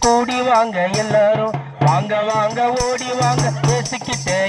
கூடி வாங்க எல்லாரும். வாங்க வாங்க ஓடி வாங்க. பேசிக்கிட்டே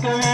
Thank you.